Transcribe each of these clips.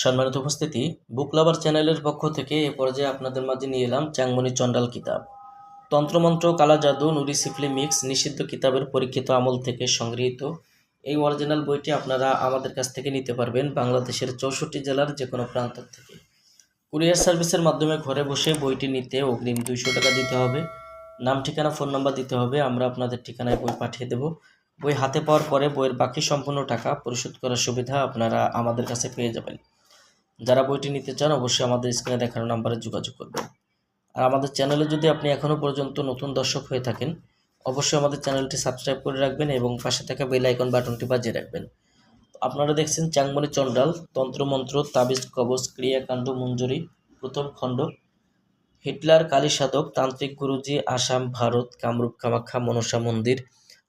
সম্মানিত উপস্থিতি বুক লাভার চ্যানেলের পক্ষ থেকে এ পর্যায়ে আপনাদের মাঝে নিয়ে এলাম চ্যাংমণি চণ্ডাল কিতাব। তন্ত্রমন্ত্র কালা জাদু নুরি সিফলি মিক্স নিষিদ্ধ কিতাবের পরীক্ষিত আমল থেকে সংগৃহীত। এই অরিজিনাল বইটি আপনারা আমাদের কাছ থেকে নিতে পারবেন বাংলাদেশের চৌষট্টি জেলার যে কোনো প্রান্ত থেকে। কুরিয়ার সার্ভিসের মাধ্যমে ঘরে বসে বইটি নিতে অগ্রিম দুইশো টাকা দিতে হবে। নাম, ঠিকানা, ফোন নাম্বার দিতে হবে, আমরা আপনাদের ঠিকানায় বই পাঠিয়ে দেব। বই হাতে পাওয়ার পরে বইয়ের বাকি সম্পূর্ণ টাকা পরিশোধ করার সুবিধা আপনারা আমাদের কাছে পেয়ে যাবেন। যারা বইটি নিতে চান, অবশ্যই আমাদের স্ক্রিনে দেখানো নাম্বারে যোগাযোগ করবেন। আর আমাদের চ্যানেলে যদি আপনি এখনও পর্যন্ত নতুন দর্শক হয়ে থাকেন, অবশ্যই আমাদের চ্যানেলটি সাবস্ক্রাইব করে রাখবেন এবং পাশে থাকা বেল আইকন বাটনটি বাজিয়ে রাখবেন। আপনারা দেখছেন চাংমণি চণ্ডাল, তন্ত্রমন্ত্র, তাবিজ, কবচ, ক্রিয়াকাণ্ড, মঞ্জুরি, প্রথম খণ্ড। হিটলার, কালী সাধক, তান্ত্রিক গুরুজি, আসাম, ভারত, কামরূপ কামাখ্যা, মনসা মন্দির,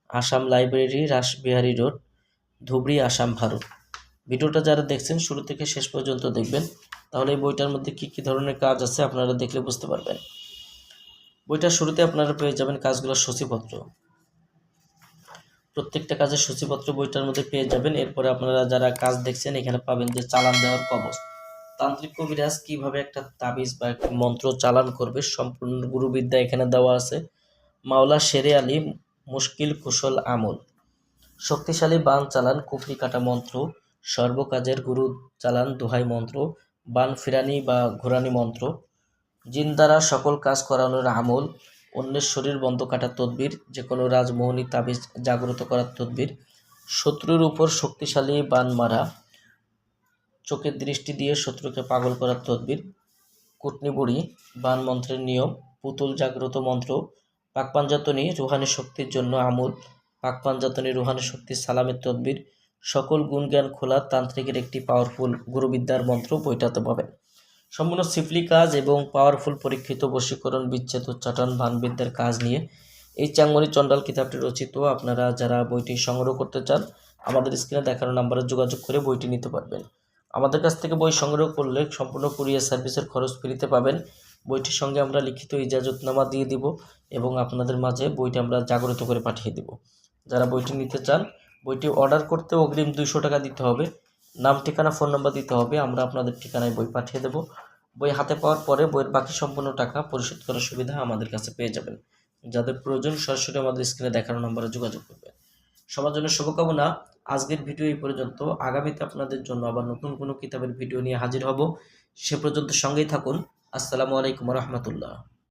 আসাম লাইব্রেরি, রাসবিহারী রোড, ধুবড়ি, আসাম, ভারত। ভিডিওটা যারা দেখছেন, শুরু থেকে শেষ পর্যন্ত দেখবেন। তাহলে এই বইটার মধ্যে কী কী ধরনের কাজ আছে আপনারা দেখলে বুঝতে পারবেন। বইটার শুরুতে আপনারা পেয়ে যাবেন কাজগুলোর সূচিপত্র। প্রত্যেকটা কাজের সূচিপত্র বইটার মধ্যে পেয়ে যাবেন। এরপরে আপনারা যারা কাজ দেখছেন, এখানে পাবেন যে চালান দেওয়ার কবচ। তান্ত্রিক কবিরাজ কীভাবে একটা তাবিজ বা একটা মন্ত্র চালান করবে, সম্পূর্ণ গুরুবিদ্যা এখানে দেওয়া আছে। মাওলা শেরে আলী, মুশকিল কুশল আমল। শক্তিশালী বান চালান, কুফরি কাটা মন্ত্র সর্বকাজের গুরু চালান দোহাই মন্ত্র, বান ফিরানি বা ঘোরানি মন্ত্র। জিন দ্বারা সকল কাজ করানোর আমল, অন্যের শরীর বন্ধ কাটার তদবির যে কোনো রাজমোহনী তাবিজ জাগ্রত করার তদবির, শত্রুর উপর শক্তিশালী বান মারা, চোখের দৃষ্টি দিয়ে শত্রুকে পাগল করার তদবির, কুটনি বুড়ি, বান মন্ত্রের নিয়ম, পুতুল জাগ্রত মন্ত্র পাকপাঞ্জাতনী রুহানি শক্তির জন্য আমল পাকপাঞ্জাতনী রুহানি শক্তির সালামের তদবির সকল গুণজ্ঞান খোলা তান্ত্রিকের একটি পাওয়ারফুল গুরুবিদ্যার মন্ত্র বইটাতে পাবেন সম্পূর্ণ সিফলি কাজ এবং পাওয়ারফুল পরীক্ষিত বশীকরণ বিচ্ছেদ উচ্চাটন ভানবিদ্যার কাজ নিয়ে এই চাঙ্গনি চণ্ডাল কিতাবটি রচিত আপনারা যারা বইটি সংগ্রহ করতে চান, আমাদের স্ক্রিনে দেখানো নাম্বারে যোগাযোগ করে বইটি নিতে পারবেন। আমাদের কাছ থেকে বই সংগ্রহ করলে সম্পূর্ণ কুরিয়ার সার্ভিসের খরচ ফ্রিতে পাবেন। বইটির সঙ্গে আমরা লিখিত ইজাজতনামা দিয়ে দিব এবং আপনাদের মাঝে বইটি আমরা জাগ্রত করে পাঠিয়ে দেব। যারা বইটি নিতে চান বইটি অর্ডার করতে অগ্রিম দুইশো টাকা দিতে হবে। নাম, ঠিকানা ফোন নাম্বার দিতে হবে। আমরা আপনাদের ঠিকানায় বই পাঠিয়ে দেব। বই হাতে পাওয়ার পরে বইয়ের বাকি সম্পূর্ণ টাকা পরিশোধ করার সুবিধা আমাদের কাছে পেয়ে যাবেন। যাদের প্রয়োজন সরাসরি আমাদের স্ক্রিনে দেখানো নম্বরে যোগাযোগ করবেন। সবার জন্য শুভকামনা। আজকের ভিডিও এই পর্যন্ত। আগামীতে আপনাদের জন্য আবার নতুন কোনো কিতাবের ভিডিও নিয়ে হাজির হব। সে পর্যন্ত সঙ্গেই থাকুন। আসসালামু আলাইকুম রহমতুল্লাহ।